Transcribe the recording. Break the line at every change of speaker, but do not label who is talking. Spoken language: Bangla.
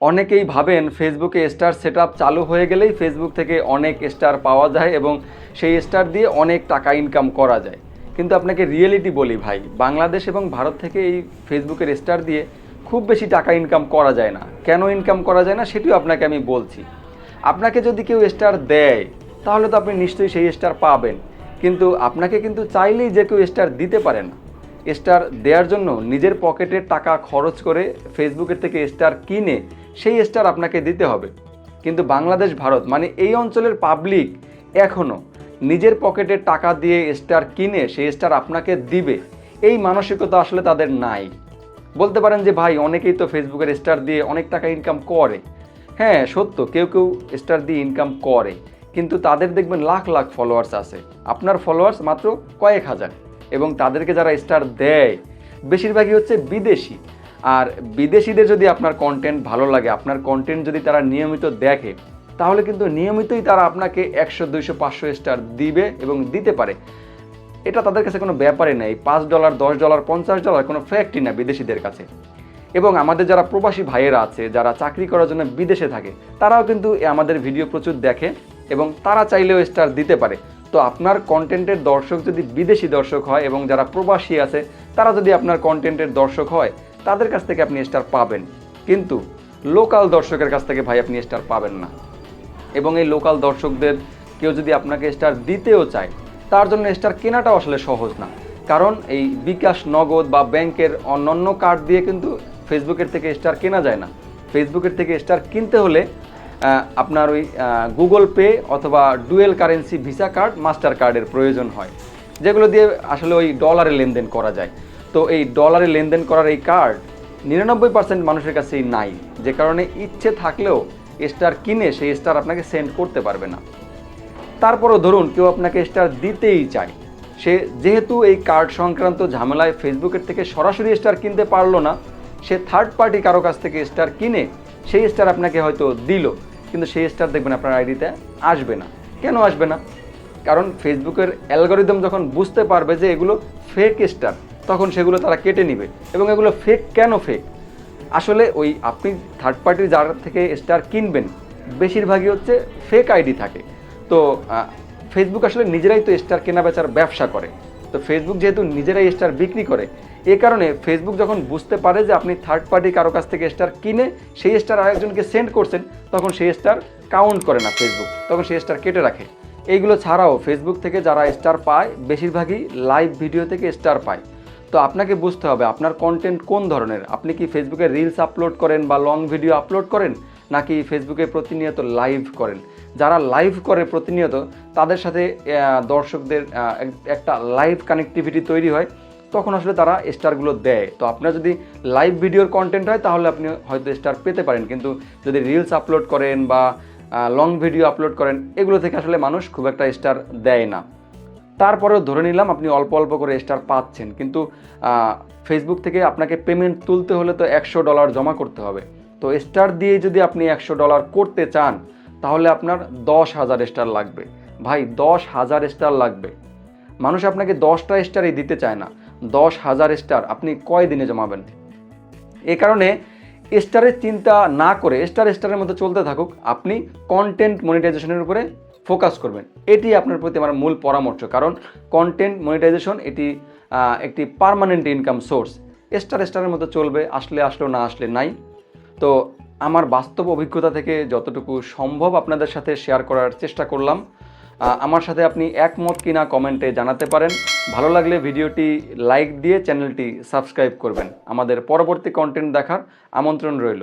অনেকেই ভাবেন ফেসবুকে স্টার সেট চালু হয়ে গেলেই ফেসবুক থেকে অনেক স্টার পাওয়া যায় এবং সেই স্টার দিয়ে অনেক টাকা ইনকাম করা যায়। কিন্তু আপনাকে রিয়েলিটি বলি ভাই, বাংলাদেশ এবং ভারত থেকে এই ফেসবুকের স্টার দিয়ে খুব বেশি টাকা ইনকাম করা যায় না। কেন ইনকাম করা যায় না সেটিও আপনাকে আমি বলছি। আপনাকে যদি কেউ স্টার দেয়, তাহলে তো আপনি নিশ্চয়ই সেই স্টার পাবেন। কিন্তু আপনাকে কিন্তু চাইলেই যে কেউ স্টার দিতে পারে না। স্টার দেওয়ার জন্য নিজের পকেটের টাকা খরচ করে ফেসবুকের থেকে স্টার কিনে সেই স্টার আপনাকে দিতে হবে। কিন্তু বাংলাদেশ, ভারত মানে এই অঞ্চলের পাবলিক এখনও নিজের পকেটের টাকা দিয়ে স্টার কিনে সেই স্টার আপনাকে দিবে। এই মানসিকতা আসলে তাদের নাই। বলতে পারেন যে, ভাই, অনেকেই তো ফেসবুকের স্টার দিয়ে অনেক টাকা ইনকাম করে। হ্যাঁ সত্য, কেউ কেউ স্টার দিয়ে ইনকাম করে। কিন্তু তাদের দেখবেন লাখ লাখ ফলোয়ার্স আছে। আপনার ফলোয়ার্স মাত্র কয়েক হাজার। এবং তাদেরকে যারা স্টার দেয়, বেশিরভাগই হচ্ছে বিদেশি। আর বিদেশিদের যদি আপনার কন্টেন্ট ভালো লাগে, আপনার কন্টেন্ট যদি তারা নিয়মিত দেখে, তাহলে কিন্তু নিয়মিতই তারা আপনাকে একশো, দুইশো, পাঁচশো স্টার দিবে এবং দিতে পারে। এটা তাদের কাছে কোনো ব্যাপারই নেই। পাঁচ ডলার দশ ডলার পঞ্চাশ ডলার কোনো ফ্যাক্টই না বিদেশিদের কাছে। এবং আমাদের যারা প্রবাসী ভাইয়েরা আছে, যারা চাকরি করার জন্য বিদেশে থাকে, তারাও কিন্তু আমাদের ভিডিও প্রচুর দেখে এবং তারা চাইলেও স্টার দিতে পারে। তো আপনার কন্টেন্টের দর্শক যদি বিদেশি দর্শক হয় এবং যারা প্রবাসী আছে, তারা যদি আপনার কন্টেন্টের দর্শক হয়, তাদের কাছ থেকে আপনি স্টার পাবেন। কিন্তু লোকাল দর্শকের কাছ থেকে ভাই আপনি স্টার পাবেন না। এবং এই লোকাল দর্শকদের কেউ যদি আপনাকে স্টার দিতেও চায়, তার জন্য স্টার কেনাটাও আসলে সহজ না। কারণ এই বিকাশ নগদ বা ব্যাংকের অন্যান্য কার্ড দিয়ে কিন্তু ফেসবুকের থেকে স্টার কেনা যায় না। ফেসবুকের থেকে স্টার কিনতে হলে আপনার ওই গুগল পে অথবা dual currency visa card master কার্ডের প্রয়োজন হয়, যেগুলো দিয়ে আসলে ওই ডলারে লেনদেন করা যায়। তো এই ডলারে লেনদেন করার এই কার্ড নিরানব্বই পার্সেন্ট মানুষের কাছেই নাই, যে কারণে ইচ্ছে থাকলেও স্টার কিনে সেই স্টার আপনাকে সেন্ড করতে পারবে না। তারপরও ধরুন, কেউ আপনাকে স্টার দিতেই চায়, সে যেহেতু এই কার্ড সংক্রান্ত ঝামেলায় ফেসবুকের থেকে সরাসরি স্টার কিনতে পারল না, সে থার্ড পার্টি কারও কাছ থেকে স্টার কিনে সেই স্টার আপনাকে হয়তো দিল, কিন্তু সেই স্টার দেখবেন আপনার আইডিতে আসবে না। কেন আসবে না? কারণ ফেসবুকের অ্যালগোরিদম যখন বুঝতে পারবে যে এগুলো ফেক স্টার তখন সেগুলো তারা কেটে নিবে। এবং এগুলো ফেক কেন ফেক আসলে ওই আপনি থার্ড পার্টির যার থেকে স্টার কিনবেন, বেশিরভাগই হচ্ছে ফেক আইডি থাকে। তো ফেসবুক আসলে নিজেরাই তো স্টার কেনা বেচার ব্যবসা করে। তো ফেসবুক যেহেতু নিজেরাই স্টার বিক্রি করে এ কারণে ফেসবুক যখন বুঝতে পারে যে আপনি থার্ড পার্টি কারও কাছ থেকে স্টার কিনে সেই স্টার আরেকজনকে সেন্ড করছেন, তখন সেই স্টার কাউন্ট করে না ফেসবুক তখন সেই স্টার কেটে রাখে। এইগুলো ছাড়াও ফেসবুক থেকে যারা স্টার পায়, বেশিরভাগই লাইভ ভিডিও থেকে স্টার পায়। তো আপনাকে বুঝতে হবে, আপনার কন্টেন্ট কোন ধরনের? আপনি কি ফেসবুকে রিলস আপলোড করেন বা লং ভিডিও আপলোড করেন, নাকি ফেসবুকে প্রতিনিয়ত লাইভ করেন? যারা লাইভ করে প্রতিনিয়ত, তাদের সাথে দর্শকদের একটা লাইভ কানেক্টিভিটি তৈরি হয়। তখন আসলে তারা স্টারগুলো দেয়। তো আপনার যদি লাইভ ভিডিওর কন্টেন্ট হয়, তাহলে আপনি হয়তো স্টার পেতে পারেন। কিন্তু যদি রিলস আপলোড করেন বা লং ভিডিও আপলোড করেন, এগুলো থেকে আসলে মানুষ খুব একটা স্টার দেয় না। তারপরেও ধরে নিলাম, আপনি অল্প অল্প করে স্টার পাচ্ছেন। কিন্তু ফেসবুক থেকে আপনাকে পেমেন্ট তুলতে হলে তো একশো ডলার জমা করতে হবে। তো স্টার দিয়ে যদি আপনি একশো ডলার করতে চান, তাহলে আপনার দশ হাজার স্টার লাগবে। ভাই, দশ হাজার স্টার লাগবে। মানুষ আপনাকে দশটা স্টারই দিতে চায় না। দশ হাজার স্টার, আপনি কয় দিনে জমাবেন? এ কারণে স্টারের চিন্তা না করে, স্টার স্টারের মতো চলতে থাকুক, আপনি কন্টেন্ট মনিটাইজেশনের উপরে ফোকাস করবেন। এটি আপনার প্রতি আমার মূল পরামর্শ, কারণ কন্টেন্ট মনিটাইজেশন এটি একটি পার্মানেন্ট ইনকাম সোর্স স্টার স্টারের মতো চলবে, আসলে আসলো, না আসলে নাই। তো আমার বাস্তব অভিজ্ঞতা থেকে যতটুকু সম্ভব আপনাদের সাথে শেয়ার করার চেষ্টা করলাম। আমার সাথে আপনি একমত কিনা কমেন্টে জানাতে পারেন। ভালো লাগলে ভিডিওটি লাইক দিয়ে চ্যানেলটি সাবস্ক্রাইব করবেন। আমাদের পরবর্তী কন্টেন্ট দেখার আমন্ত্রণ রইল।